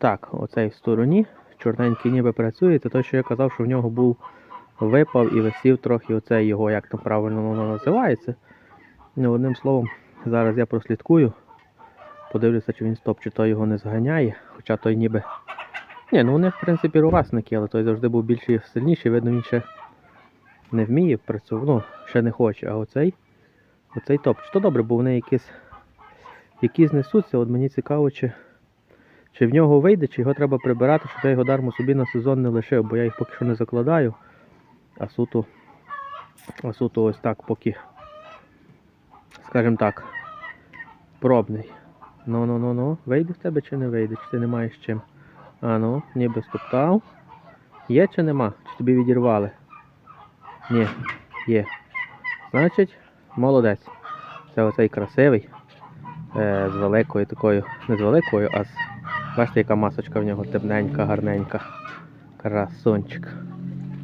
Так, оцей в стороні. Чорненький ніби працює. Це той, що я казав, що в нього був випав і висів трохи оцей його, як там правильно воно називається. Ну, одним словом, зараз я прослідкую. Подивлюся, чи він стоп, чи той його не зганяє. Хоча той ніби. Ні, ну вони в принципі ровесники, але той завжди був більший сильніший, видно, він ще не вміє працювати, ну, ще не хоче, а оцей, оцей топ. Чи то добре, бо вони якісь, якісь несуться, от мені цікаво, чи, чи в нього вийде, чи його треба прибирати, щоб я його дармо собі на сезон не лишив, бо я їх поки що не закладаю. А суто, а суто ось так поки, скажімо так, пробний. Ну, ну, ну, ну, вийде в тебе чи не вийде, чи ти не маєш чим? А ну, ніби стоптав. Є чи нема? Чи тобі відірвали? Ні, є. Значить, молодець. Це оцей красивий. Е, з великою такою, не з великою, а з. Бачите, яка масочка в нього темненька, гарненька. Красунчик.